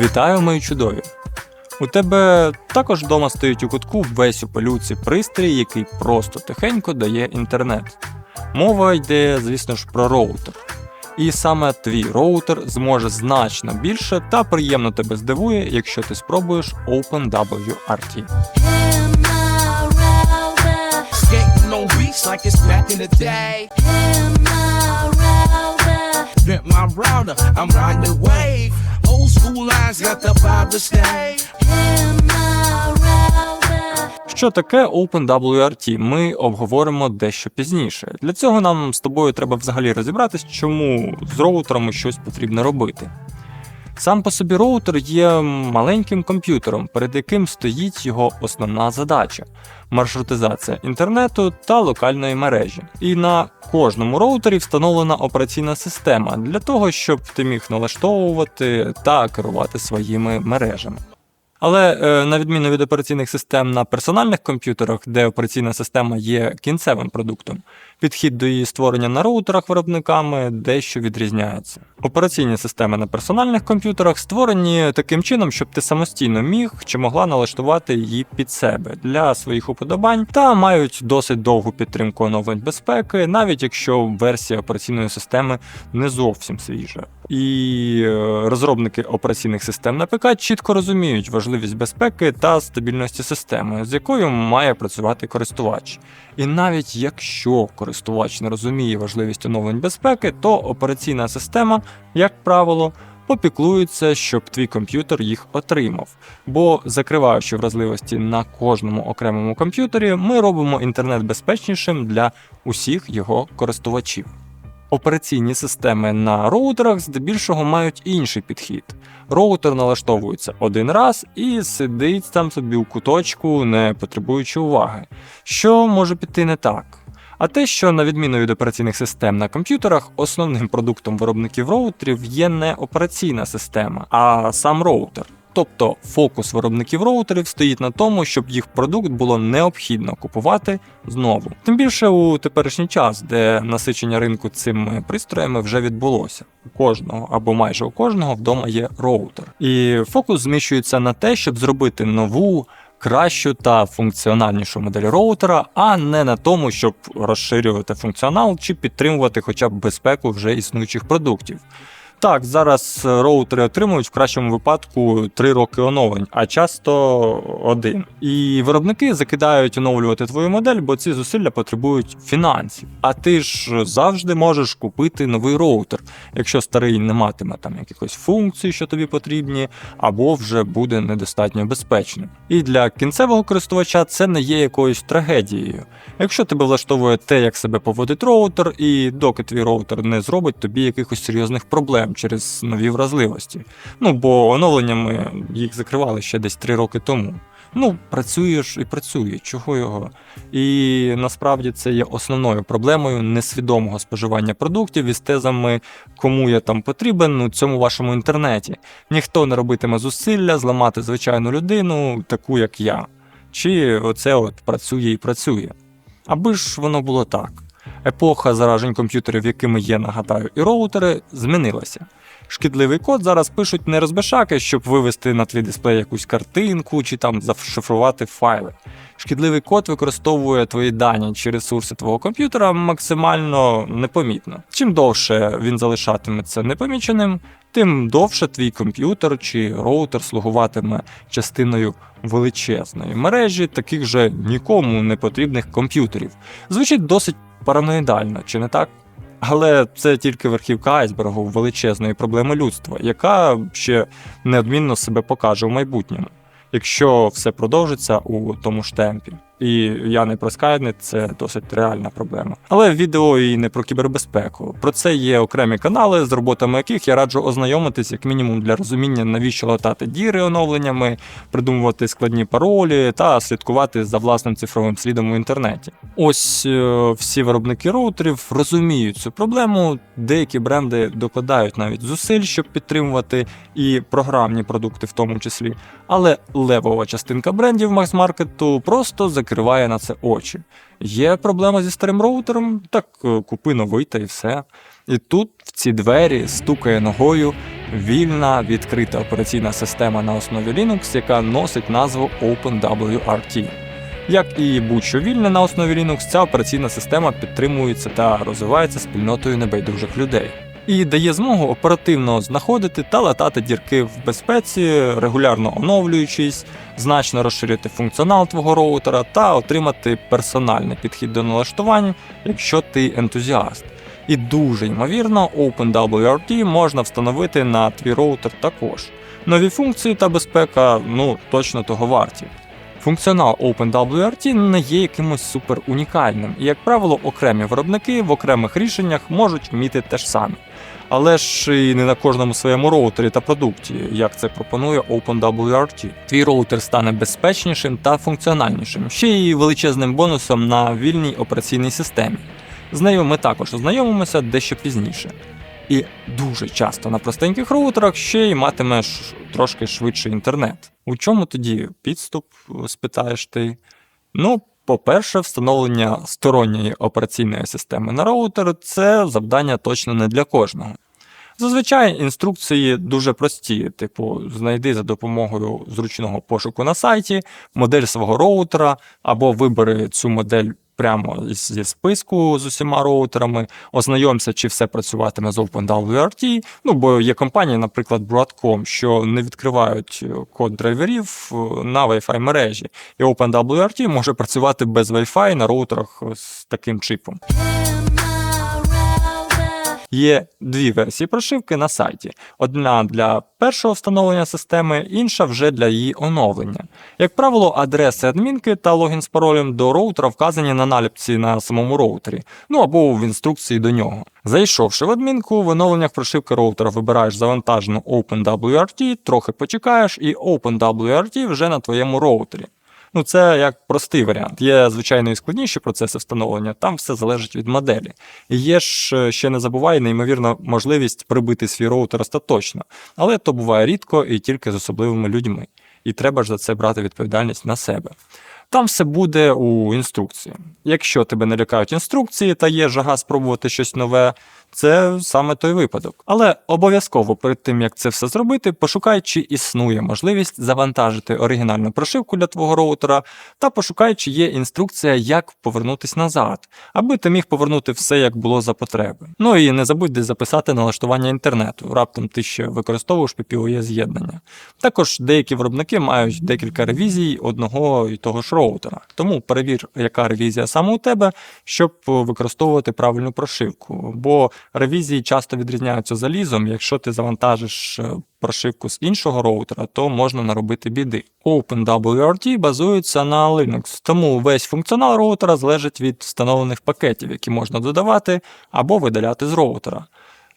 Вітаю, мої чудові! У тебе також вдома стоїть у кутку весь у пилюці пристрій, який просто тихенько дає інтернет. Мова йде, звісно ж, про роутер. І саме твій роутер зможе значно більше та приємно тебе здивує, якщо ти спробуєш OpenWRT. Old school lines got the vibe to stay. Що таке OpenWRT, ми обговоримо дещо пізніше. Для цього нам з тобою треба взагалі розібратись, чому з роутерами щось потрібно робити. Сам по собі роутер є маленьким комп'ютером, перед яким стоїть його основна задача маршрутизація інтернету та локальної мережі. І на кожному роутері встановлена операційна система для того, щоб ти міг налаштовувати та керувати своїми мережами. Але е, на відміну від операційних систем на персональних комп'ютерах, де операційна система є кінцевим продуктом, підхід до її створення на роутерах виробниками дещо відрізняється. Операційні системи на персональних комп'ютерах створені таким чином, щоб ти самостійно міг чи могла налаштувати її під себе для своїх уподобань та мають досить довгу підтримку оновлень безпеки, навіть якщо версія операційної системи не зовсім свіжа. І е, розробники операційних систем на ПК чітко розуміють важливість безпеки та стабільності системи, з якою має працювати користувач. І навіть якщо користувач не розуміє важливість оновлень безпеки, то операційна система, як правило, попіклується, щоб твій комп'ютер їх отримав. Бо закриваючи вразливості на кожному окремому комп'ютері, ми робимо інтернет безпечнішим для усіх його користувачів. Операційні системи на роутерах здебільшого мають інший підхід. Роутер налаштовується один раз і сидить там собі у куточку, не потребуючи уваги. Що може піти не так? А те, що на відміну від операційних систем на комп'ютерах, основним продуктом виробників роутерів є не операційна система, а сам роутер. Тобто фокус виробників роутерів стоїть на тому, щоб їх продукт було необхідно купувати знову. Тим більше у теперішній час, де насичення ринку цими пристроями вже відбулося. У кожного або майже у кожного вдома є роутер. І фокус зміщується на те, щоб зробити нову. Кращу та функціональнішу модель роутера, а не на тому, щоб розширювати функціонал чи підтримувати хоча б безпеку вже існуючих продуктів. Так, зараз е, роутери отримують в кращому випадку 3 роки оновлень, а часто один. І виробники закидають оновлювати твою модель, бо ці зусилля потребують фінансів. А ти ж завжди можеш купити новий роутер, якщо старий не матиме там якихось функцій, що тобі потрібні, або вже буде недостатньо безпечним. І для кінцевого користувача це не є якоюсь трагедією. Якщо тебе влаштовує те, як себе поводить роутер, і доки твій роутер не зробить тобі якихось серйозних проблем через нові вразливості. Ну бо оновленнями їх закривали ще десь 3 роки тому. Ну, працюєш і працює, чого його. І насправді це є основною проблемою несвідомого споживання продуктів із тезами, кому я там потрібен у цьому вашому інтернеті. Ніхто не робитиме зусилля зламати звичайну людину, таку як я. Чи оце от працює і працює. Аби ж воно було так. Епоха заражень комп'ютерів, якими є, нагадаю, і роутери, змінилася. Шкідливий код зараз пишуть не розбишаки, щоб вивести на твій дисплей якусь картинку чи там зашифрувати файли. Шкідливий код використовує твої дані чи ресурси твого комп'ютера максимально непомітно. Чим довше він залишатиметься непоміченим, тим довше твій комп'ютер чи роутер слугуватиме частиною величезної мережі таких же нікому не потрібних комп'ютерів. Звучить досить параноїдально, чи не так? Але це тільки верхівка айсбергу величезної проблеми людства, яка ще неодмінно себе покаже в майбутньому, якщо все продовжиться у тому ж темпі. І я не про Skynet, це досить реальна проблема. Але відео і не про кібербезпеку. Про це є окремі канали, з роботами яких я раджу ознайомитись як мінімум для розуміння, навіщо латати діри оновленнями, придумувати складні паролі та слідкувати за власним цифровим слідом у інтернеті. Ось е, всі виробники роутерів розуміють цю проблему. Деякі бренди докладають навіть зусиль, щоб підтримувати і програмні продукти, в тому числі. Але левова частинка брендів мас-маркету просто закриває закриває на це очі. Є проблема зі старим роутером, так е, купи новий та і все. І тут в ці двері стукає ногою вільна відкрита операційна система на основі Linux, яка носить назву OpenWRT. Як і будь-що вільне на основі Linux, ця операційна система підтримується та розвивається спільнотою небайдужих людей. І дає змогу оперативно знаходити та латати дірки в безпеці, регулярно оновлюючись, значно розширити функціонал твого роутера та отримати персональний підхід до налаштувань, якщо ти ентузіаст. І дуже ймовірно, OpenWRT можна встановити на твій роутер також. Нові функції та безпека ну точно того варті. Функціонал OpenWRT не є якимось супер унікальним, і, як правило, окремі виробники в окремих рішеннях можуть вміти те ж саме. Але ж і не на кожному своєму роутері та продукті, як це пропонує OpenWRT. Твій роутер стане безпечнішим та функціональнішим, ще й величезним бонусом на вільній операційній системі. З нею ми також ознайомимося дещо пізніше. І дуже часто на простеньких роутерах ще й матимеш трошки швидший інтернет. У чому тоді підступ, спитаєш ти? Ну, по-перше, встановлення сторонньої операційної системи на роутер це завдання точно не для кожного. Зазвичай інструкції дуже прості, типу, знайди за допомогою зручного пошуку на сайті модель свого роутера, або вибери цю модель прямо зі списку з усіма роутерами, ознайомся, чи все працюватиме з OpenWRT. Ну, бо є компанії, наприклад, Broadcom, що не відкривають е, код драйверів е, на Wi-Fi мережі. І OpenWRT може працювати без Wi-Fi на роутерах е, з таким чипом. Є дві версії прошивки на сайті: одна для першого встановлення системи, інша вже для її оновлення. Як правило, адреси адмінки та логін з паролем до роутера вказані на наліпці на самому роутері, ну або в інструкції до нього. Зайшовши в адмінку, в оновленнях прошивки роутера вибираєш завантажену OpenWRT, трохи почекаєш, і OpenWRT вже на твоєму роутері. Ну, це як простий варіант. Є, звичайно, і складніші процеси встановлення, там все залежить від моделі. І є ж е, ще не забувай, неймовірно, можливість прибити свій роутер остаточно. Але то буває рідко і тільки з особливими людьми. І треба ж за це брати відповідальність на себе. Там все буде у інструкції. Якщо тебе не лякають інструкції та є жага спробувати щось нове, це саме той випадок. Але обов'язково перед тим як це все зробити, пошукай, чи існує можливість завантажити оригінальну прошивку для твого роутера, та пошукай, чи є інструкція, як повернутись назад, аби ти міг повернути все, як було за потреби. Ну і не забудь десь записати налаштування інтернету. Раптом ти ще використовуєш PPOE з'єднання. Також деякі виробники мають декілька ревізій одного і того ж роутера. Тому перевір, яка ревізія саме у тебе, щоб використовувати правильну прошивку. Бо ревізії часто відрізняються залізом. Якщо ти завантажиш е, прошивку з іншого роутера, то можна наробити біди. OpenWRT базується на Linux, тому весь функціонал роутера залежить від встановлених пакетів, які можна додавати або видаляти з роутера.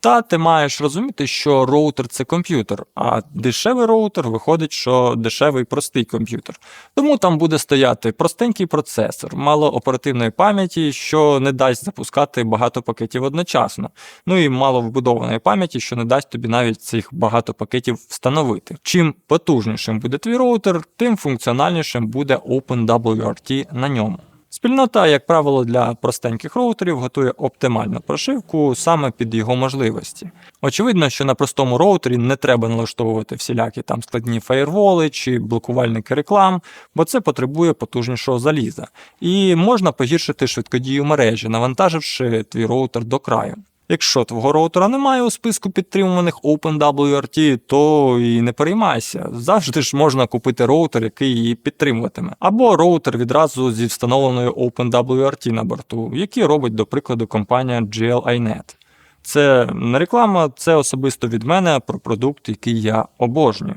Та ти маєш розуміти, що роутер це комп'ютер, а дешевий роутер виходить, що дешевий простий комп'ютер. Тому там буде стояти простенький процесор, мало оперативної пам'яті, що не дасть запускати багато пакетів одночасно. Ну і мало вбудованої пам'яті, що не дасть тобі навіть цих багато пакетів встановити. Чим потужнішим буде твій роутер, тим функціональнішим буде OpenWRT на ньому. Спільнота, як правило, для простеньких роутерів готує оптимальну прошивку саме під його можливості. Очевидно, що на простому роутері не треба налаштовувати всілякі там складні фаєрволи чи блокувальники реклам, бо це потребує потужнішого заліза. І можна погіршити швидкодію мережі, навантаживши твій роутер до краю. Якщо твого роутера немає у списку підтримуваних OpenWRT, то і не переймайся. Завжди ж можна купити роутер, який її підтримуватиме. Або роутер відразу зі встановленою OpenWRT на борту, який робить, до прикладу, компанія GLINET. Це не реклама, це особисто від мене про продукт, який я обожнюю.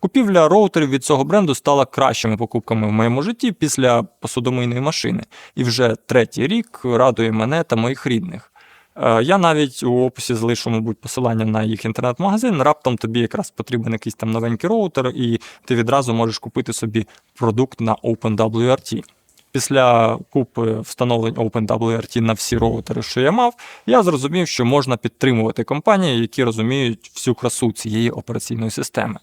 Купівля роутерів від цього бренду стала кращими покупками в моєму житті після посудомийної машини, і вже третій рік радує мене та моїх рідних. Е, Я навіть у описі залишу, мабуть, посилання на їх інтернет-магазин. Раптом тобі якраз потрібен якийсь там новенький роутер, і ти відразу можеш купити собі продукт на OpenWRT. Після купи встановлень OpenWRT на всі роутери, що я мав, я зрозумів, що можна підтримувати компанії, які розуміють всю красу цієї операційної системи.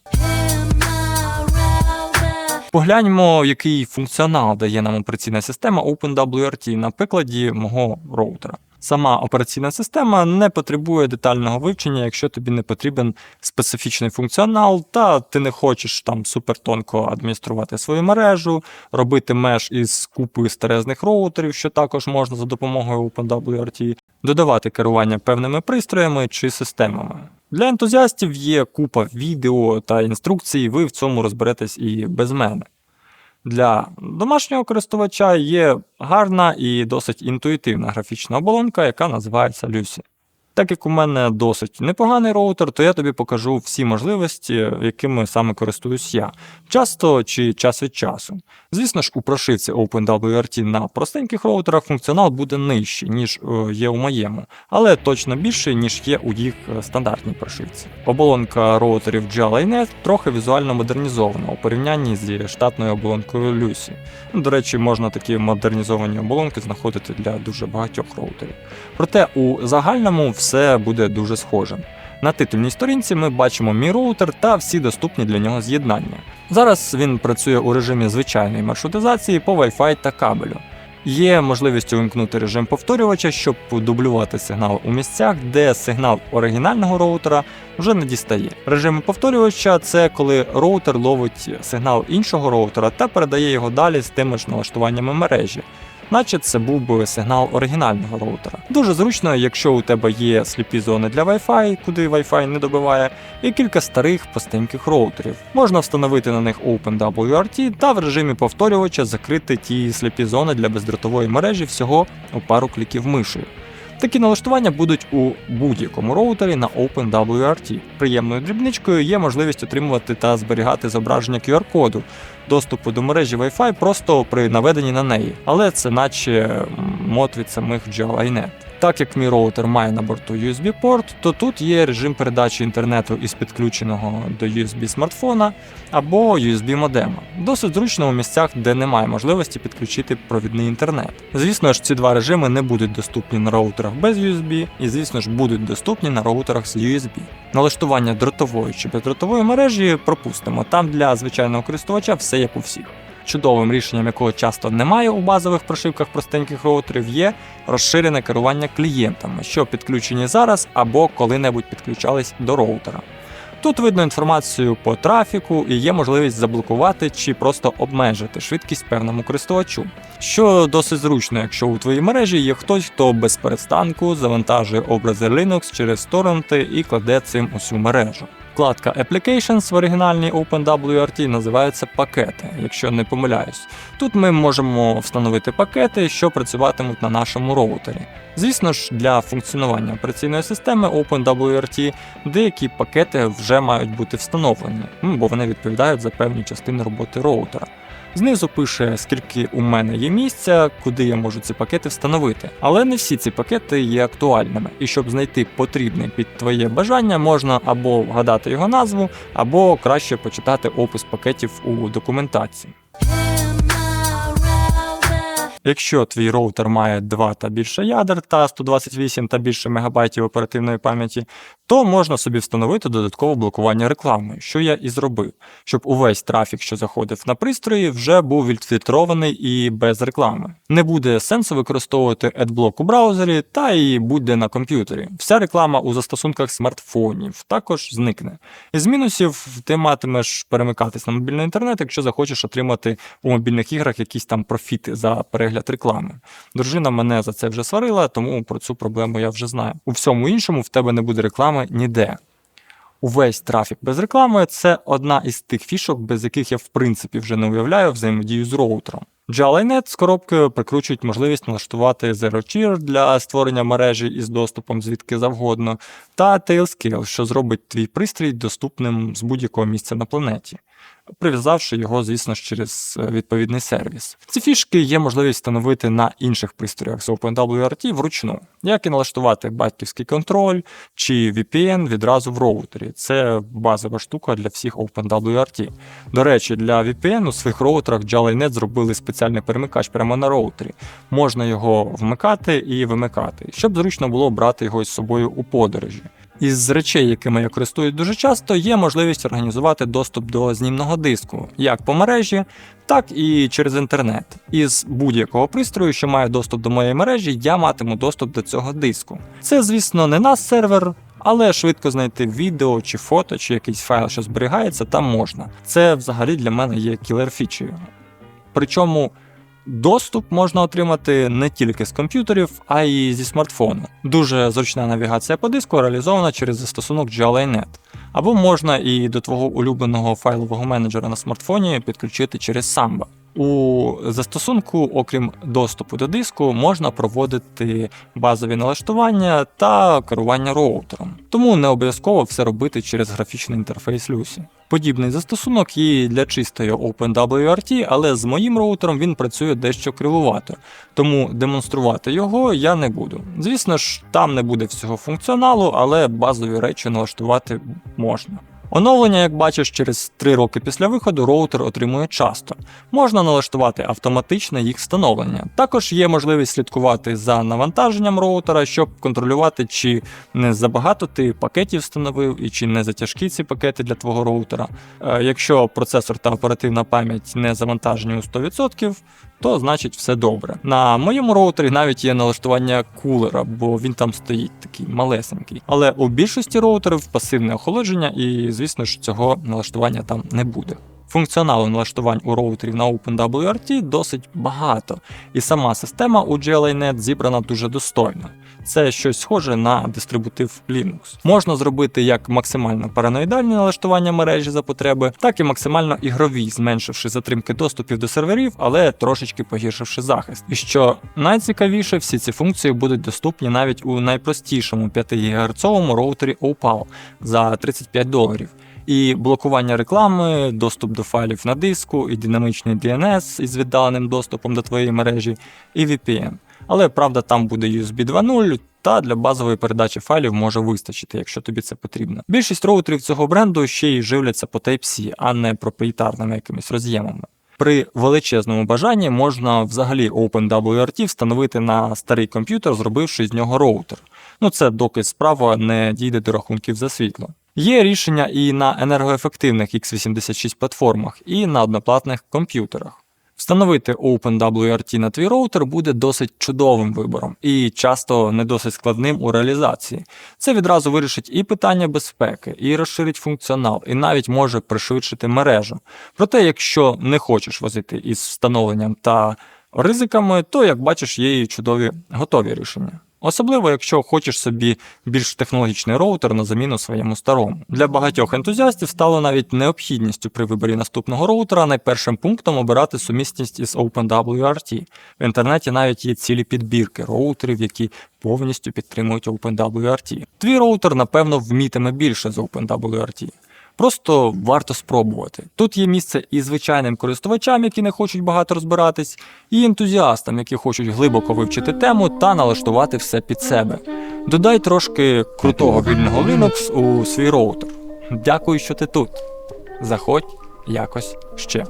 Погляньмо, який функціонал дає нам операційна система OpenWRT на прикладі мого роутера. Сама операційна система не потребує детального вивчення, якщо тобі не потрібен специфічний функціонал, та ти не хочеш там супертонко адмініструвати свою мережу, робити меш із купою старезних роутерів, що також можна за допомогою OpenWRT, додавати керування певними пристроями чи системами. Для ентузіастів є купа відео та інструкцій, ви в цьому розберетесь і без мене. Для домашнього користувача є гарна і досить інтуїтивна графічна оболонка, яка називається Lucy. Так як у мене досить непоганий роутер, то я тобі покажу всі можливості, якими саме користуюсь я, часто чи час від часу. Звісно ж, у прошивці OpenWRT на простеньких роутерах функціонал буде нижчий, ніж е, є у моєму, але точно більший, ніж є у їх е, стандартній прошивці. Оболонка роутерів GLINET трохи візуально модернізована у порівнянні зі штатною оболонкою Lucy. До речі, можна такі модернізовані оболонки знаходити для дуже багатьох роутерів. Проте у загальному все буде дуже схожим. На титульній сторінці ми бачимо мій роутер та всі доступні для нього з'єднання. Зараз він працює у режимі звичайної маршрутизації по Wi-Fi та кабелю. Є можливість увімкнути режим повторювача, щоб дублювати сигнал у місцях, де сигнал оригінального роутера вже не дістає. Режим повторювача це коли роутер ловить сигнал іншого роутера та передає його далі з тими ж налаштуваннями мережі. Наче це був би сигнал оригінального роутера. Дуже зручно, якщо у тебе є сліпі зони для Wi-Fi, куди Wi-Fi не добиває, і кілька старих простеньких роутерів. Можна встановити на них OpenWRT та в режимі повторювача закрити ті сліпі зони для бездротової мережі всього у пару кліків мишею. Такі налаштування будуть у будь-якому роутері на OpenWRT. Приємною дрібничкою є можливість отримувати та зберігати зображення QR-коду доступу до мережі Wi-Fi просто при наведенні на неї, але це наче мод від самих GLINET. Так як мій роутер має на борту USB-порт, то тут є режим передачі інтернету із підключеного до USB смартфона або USB модема. Досить зручно у місцях, де немає можливості підключити провідний інтернет. Звісно ж, ці два режими не будуть доступні на роутерах без USB, і звісно ж будуть доступні на роутерах з USB. Налаштування дротової чи бездротової мережі пропустимо. Там для звичайного користувача все як у всіх. Чудовим рішенням, якого часто немає у базових прошивках простеньких роутерів, є розширене керування клієнтами, що підключені зараз або коли-небудь підключались до роутера. Тут видно інформацію по трафіку і є можливість заблокувати чи просто обмежити швидкість певному користувачу, що досить зручно, якщо у твоїй мережі є хтось, хто без перестанку завантажує образи Linux через торренти і кладе цим усю мережу. Вкладка Applications в оригінальній OpenWRT називається пакети, якщо не помиляюсь. Тут ми можемо встановити пакети, що працюватимуть на нашому роутері. Звісно ж, для функціонування операційної системи OpenWRT деякі пакети вже мають бути встановлені, бо вони відповідають за певні частини роботи роутера. Знизу пише, скільки у мене є місця, куди я можу ці пакети встановити. Але не всі ці пакети є актуальними, і щоб знайти потрібний під твоє бажання, можна або вгадати його назву, або краще почитати опис пакетів у документації. Якщо твій роутер має 2 та більше ядер та 128 та більше мегабайтів оперативної пам'яті, то можна собі встановити додаткове блокування реклами, що я і зробив, щоб увесь трафік, що заходив на пристрої, вже був відфільтрований і без реклами. Не буде сенсу використовувати AdBlock у браузері та і будь-де на комп'ютері. Вся реклама у застосунках смартфонів також зникне. Із мінусів ти матимеш перемикатись на мобільний інтернет, якщо захочеш отримати у мобільних іграх якісь там профіти за перегляд реклами. Дружина мене за це вже сварила, тому про цю проблему я вже знаю. У всьому іншому в тебе не буде реклами ніде. Увесь трафік без реклами це одна із тих фішок, без яких я в принципі вже не уявляю взаємодію з роутером. GLINET з коробкою прикручують можливість налаштувати Zero Tier для створення мережі із доступом звідки завгодно, та Tailscale, що зробить твій пристрій доступним з будь-якого місця на планеті, прив'язавши його, звісно ж, через е, відповідний сервіс. Ці фішки є можливість встановити на інших пристроях з OpenWRT вручну, як і налаштувати батьківський контроль чи VPN відразу в роутері. Це базова штука для всіх OpenWRT. До речі, для VPN у своїх роутерах JALINET зробили спеціальний перемикач прямо на роутері. Можна його вмикати і вимикати, щоб зручно було брати його із собою у подорожі. Із речей, якими я користуюсь дуже часто, є можливість організувати доступ до знімного диску як по мережі, так і через інтернет. Із будь-якого пристрою, що має доступ до моєї мережі, я матиму доступ до цього диску. Це, звісно, не наш сервер. Але швидко знайти відео чи фото, чи якийсь файл, що зберігається, там можна. Це взагалі для мене є кілер-фічею. Причому доступ можна отримати не тільки з комп'ютерів, а й зі смартфону. Дуже зручна навігація по диску реалізована через застосунок GLA.net. Або можна і до твого улюбленого файлового менеджера на смартфоні підключити через Samba. У застосунку, окрім доступу до диску, можна проводити базові налаштування та керування роутером. Тому не обов'язково все робити через графічний інтерфейс Lucy. Подібний застосунок є і для чистої OpenWRT, але з моїм роутером він працює дещо кривувато, тому демонструвати його я не буду. Звісно ж, там не буде всього функціоналу, але базові речі налаштувати можна. Оновлення, як бачиш, через 3 роки після виходу роутер отримує часто. Можна налаштувати автоматичне їх встановлення. Також є можливість слідкувати за навантаженням роутера, щоб контролювати, чи не забагато ти пакетів встановив і чи не затяжкі ці пакети для твого роутера. Е, Якщо процесор та оперативна пам'ять не завантажені у 100%, то значить все добре. На моєму роутері навіть є налаштування кулера, бо він там стоїть такий малесенький. Але у більшості роутерів пасивне охолодження, і звісно ж цього налаштування там не буде. Функціоналу налаштувань у роутерів на OpenWRT досить багато, і сама система у GLA.net зібрана дуже достойно. Це щось схоже на дистрибутив Linux. Можна зробити як максимально параноїдальні налаштування мережі за потреби, так і максимально ігрові, зменшивши затримки доступів до серверів, але трошечки погіршивши захист. І що найцікавіше, всі ці функції будуть доступні навіть у найпростішому 5 ГГц роутері Opal за 35 доларів. І блокування реклами, доступ до файлів на диску, і динамичний DNS із віддаленим доступом до твоєї мережі, і VPN. Але правда, там буде USB 2.0, та для базової передачі файлів може вистачити, якщо тобі це потрібно. Більшість роутерів цього бренду ще й живляться по Type-C, а не проприєтарними якимись роз'ємами. При величезному бажанні можна взагалі OpenWRT встановити на старий комп'ютер, зробивши з нього роутер. Ну це доки справа не дійде до рахунків за світло. Є рішення і на енергоефективних x86 платформах, і на одноплатних комп'ютерах. Встановити OpenWRT на твій роутер буде досить чудовим вибором і часто не досить складним у реалізації. Це відразу вирішить і питання безпеки, і розширить функціонал, і навіть може пришвидшити мережу. Проте, якщо не хочеш возити із встановленням та ризиками, то, як бачиш, є і чудові готові рішення. Особливо, якщо хочеш собі більш технологічний роутер на заміну своєму старому. Для багатьох ентузіастів стало навіть необхідністю при виборі наступного роутера найпершим пунктом обирати сумісність із OpenWRT. В інтернеті навіть є цілі підбірки роутерів, які повністю підтримують OpenWRT. Твій роутер, напевно, вмітиме більше з OpenWRT. Просто варто спробувати. Тут є місце і звичайним користувачам, які не хочуть багато розбиратись, і ентузіастам, які хочуть глибоко вивчити тему та налаштувати все під себе. Додай трошки крутого вільного Linux у свій роутер. Дякую, що ти тут. Заходь якось ще.